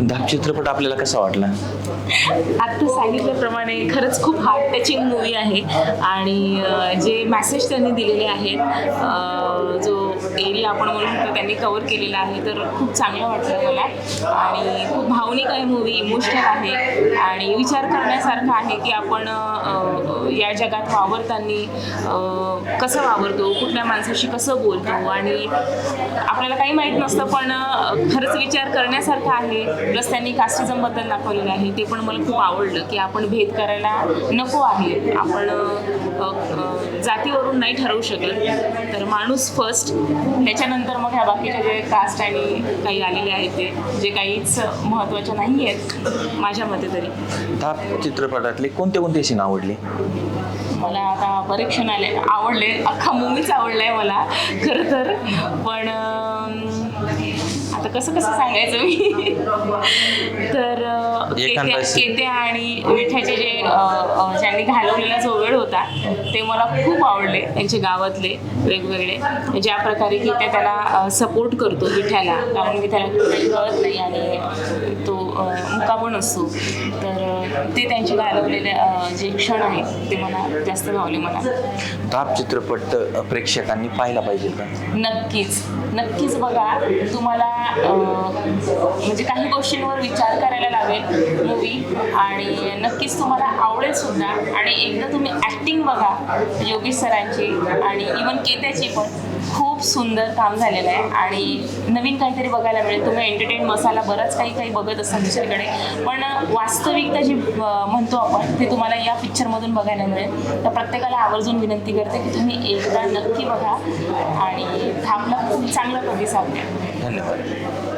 धाप चित्रपट आपल्याला कसा वाटला? आत्ता सांगितल्याप्रमाणे खरंच खूप हार्ट टचिंग मूवी आहे. आणि जे मॅसेज त्यांनी दिलेले आहेत जो एरिया आपण म्हणू शकतो त्यांनी कवर केलेला आहे तर खूप चांगलं वाटलं मला. आणि खूप भावनिक आहे मूवी इमोशनल आहे. आणि विचार करण्यासारखं आहे की आपण या जगात वावरताना कसं वावरतो कुठल्या माणसाशी कसं बोलतो आणि आपल्याला काही माहीत नसतं पण खरंच विचार करण्यासारखं आहे. प्लस त्यांनी कास्टिझमबद्दल दाखवलेलं आहे. ते पण मला खूप आवडलं की आपण भेद करायला नको आहे. आपण जातीवरून नाही ठरवू शकत. तर माणूस फर्स्ट त्याच्यानंतर मग ह्या बाकीच्या जे कास्ट आणि काही आलेले आहेत ते जे काहीच महत्त्वाचे नाही आहेत माझ्या मते तरी. चित्रपटातले कोणते कोणते सीन आवडले? मला आता बरेच क्षण आले. आवडले. अख्खा मूवीच आवडलाय मला. खरं तर. पण आता कसं कसं सांगायचं मी तर केत्या. केत्या आणि विठ्याचे जे ज्यांनी घालवलेला जो वेळ होता ते मला खूप आवडले त्यांचे गावातले वेगवेगळे ज्या प्रकारे की त्या त्याला सपोर्ट करतो विठ्याला कारण विठ्याला काही कळत नाही आणि तो अं, मुका पण असतो तर ते त्यांचे घालवलेले जे क्षण आहेत ते मला जास्त भावले मला. धाप चित्रपट प्रेक्षकांनी पाहिला पाहिजे का? नक्कीच. नक्कीच बघा तुम्हाला म्हणजे काही गोष्टींवर विचार करायला लावेल मूवी आणि नक्कीच तुम्हाला आवडेल सुद्धा. आणि एकदा तुम्ही ॲक्टिंग बघा योगेश सरांची आणि इवन केत्याची पण खूप सुंदर काम झालेलं आहे. आणि नवीन काहीतरी बघायला मिळेल. तुम्ही एंटरटेन मसाला बरंच काही काही बघत असाल दुसरीकडे. पण वास्तविकता जी म्हणतो आपण ते तुम्हाला या पिक्चरमधून बघायला मिळेल. तर प्रत्येकाला आवर्जून विनंती करते की तुम्ही एकदा नक्की बघा. आणि थांबला. खूप चांगला प्रतिसाद द्या. धन्यवाद.